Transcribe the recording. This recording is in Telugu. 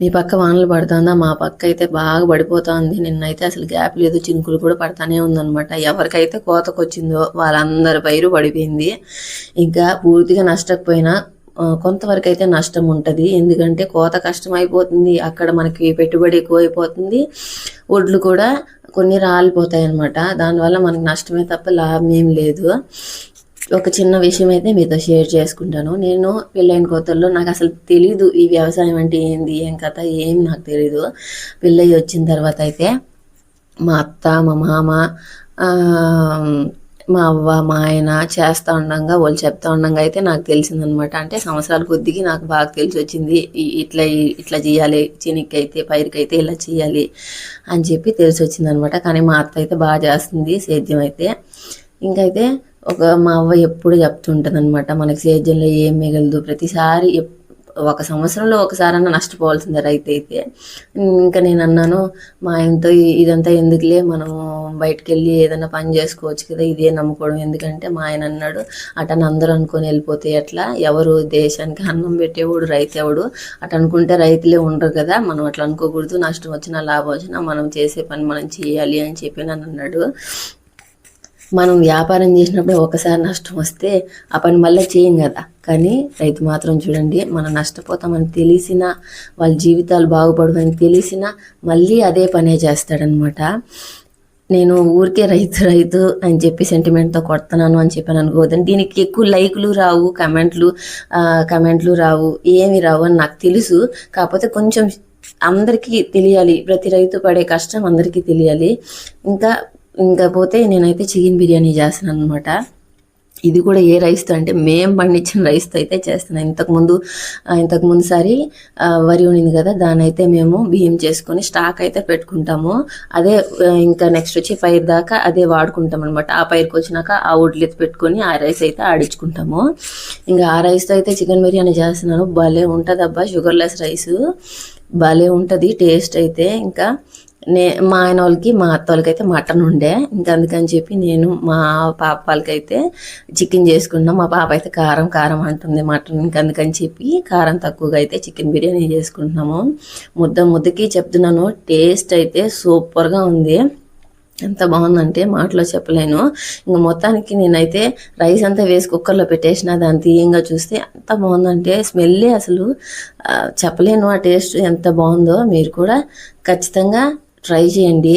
మీ పక్క వానలు పడుతుందా? మా పక్క అయితే బాగా పడిపోతుంది. నిన్నైతే అసలు గ్యాప్ లేదు చినుకులు కూడా పడతానే ఉందన్నమాట. ఎవరికైతే కోతకొచ్చిందో వాళ్ళందరి పైరు పడిపోయింది. ఇంకా పూర్తిగా నష్టపోయినా కొంతవరకు అయితే నష్టం ఉంటుంది ఎందుకంటే కోత కష్టం అయిపోతుంది అక్కడ మనకి పెట్టుబడి ఎక్కువ అయిపోతుంది ఒడ్లు కూడా కొన్ని రాలిపోతాయి అనమాట దానివల్ల మనకి నష్టమే తప్ప లాభం ఏం లేదు. ఒక చిన్న విషయం అయితే మీతో షేర్ చేసుకుంటాను. నేను పెళ్ళైన కొత్తల్లో నాకు అసలు తెలీదు ఈ వ్యవసాయం అంటే ఏంది ఏం కథ ఏం నాకు తెలీదు. పెళ్ళయి వచ్చిన తర్వాత అయితే మా అత్త మా మామ మా అవ్వ మా ఆయన చేస్తూ ఉండంగా వాళ్ళు చెప్తా ఉండంగా అయితే నాకు తెలిసిందనమాట. అంటే సంవత్సరాల కొద్దికి నాకు బాగా తెలిసి వచ్చింది ఇట్లా ఇట్లా చేయాలి చినిక్కి పైరుకైతే ఇలా చేయాలి అని చెప్పి తెలిసి వచ్చిందనమాట. కానీ మా అత్త అయితే బాగా చేస్తుంది సేద్యం అయితే. ఇంకైతే ఒక మా అవ్వ ఎప్పుడు చెప్తుంటుంది అనమాట మనకి సేద్యంలో ఏం మిగలదు. ప్రతిసారి ఒక సంవత్సరంలో ఒకసారన్నా నష్టపోవాల్సిందే రైతు అయితే. ఇంకా నేను అన్నాను మా ఆయనతో ఇదంతా ఎందుకులే? మనము బయటకు వెళ్ళి ఏదైనా పని చేసుకోవచ్చు కదా ఇదే నమ్ముకోవడం ఎందుకంటే మా ఆయన అన్నాడు అటని అందరూ అనుకొని వెళ్ళిపోతే ఎట్లా? ఎవరు దేశానికి అన్నం పెట్టేవాడు? రైతు ఎవడు? అటు అనుకుంటే రైతులే ఉండరు కదా. మనం అట్లా అనుకోకూడదు. నష్టం వచ్చినా లాభం వచ్చినా మనం చేసే పని మనం చేయాలి అని చెప్పి నన్ను అన్నాడు. మనం వ్యాపారం చేసినప్పుడు ఒకసారి నష్టం వస్తే ఆ పని మళ్ళీ చేయం కదా. కానీ రైతు మాత్రం చూడండి మనం నష్టపోతామని తెలిసినా వాళ్ళ జీవితాలు బాగుపడవని తెలిసినా మళ్ళీ అదే పనే చేస్తాడనమాట. నేను ఊరికే రైతు రైతు అని చెప్పి సెంటిమెంట్తో కొడుతున్నాను అని చెప్పాను అనుకోవద్దని దీనికి ఎక్కువ లైకులు రావు కమెంట్లు కమెంట్లు రావు ఏమి రావు అని నాకు తెలుసు. కాకపోతే కొంచెం అందరికీ తెలియాలి ప్రతి రైతు పడే కష్టం అందరికీ తెలియాలి. ఇంకా ఇంకా పోతే నేనైతే చికెన్ బిర్యానీ చేస్తున్నాను అనమాట ఇది కూడా ఏ రైస్తో అంటే మేం పండించిన రైస్తో అయితే చేస్తున్నాను ఇంతకుముందు ఇంతకుముందు సారి వరి ఉండింది కదా దాని అయితే మేము బియ్యం చేసుకొని స్టాక్ అయితే పెట్టుకుంటాము. అదే ఇంకా నెక్స్ట్ వచ్చి పైరు దాకా అదే వాడుకుంటాం అనమాట ఆ పైరుకి వచ్చినాక ఆ ఒడ్లు పెట్టుకొని ఆ రైస్ అయితే ఆడించుకుంటాము. ఇంకా ఆ రైస్తో అయితే చికెన్ బిర్యానీ చేస్తున్నాను. భలే ఉంటుంది అబ్బా షుగర్లెస్ రైస్. భలే ఉంటుంది టేస్ట్ అయితే. ఇంకా నే మా ఆయన వాళ్ళకి మా అత్త వాళ్ళకైతే మటన్ ఉండే. ఇంకా అందుకని చెప్పి నేను మా పాప వాళ్ళకైతే చికెన్ చేసుకున్నాం. మా పాప అయితే కారం కారం అంటుంది మటన్. ఇంకా అందుకని చెప్పి కారం తక్కువగా అయితే చికెన్ బిర్యానీ చేసుకుంటున్నాము. ముద్ద ముద్దకి చెప్తున్నాను. టేస్ట్ అయితే సూపర్గా ఉంది. ఎంత బాగుందంటే మాటలో చెప్పలేను. ఇంకా మొత్తానికి నేనైతే రైస్ అంతా వేసి కుక్కర్లో పెట్టేసిన. దాని తీయంగా చూస్తే ఎంత బాగుందంటే స్మెల్లే అసలు చెప్పలేను ఆ టేస్ట్ ఎంత బాగుందో. మీరు కూడా ఖచ్చితంగా ట్రై చేయండి.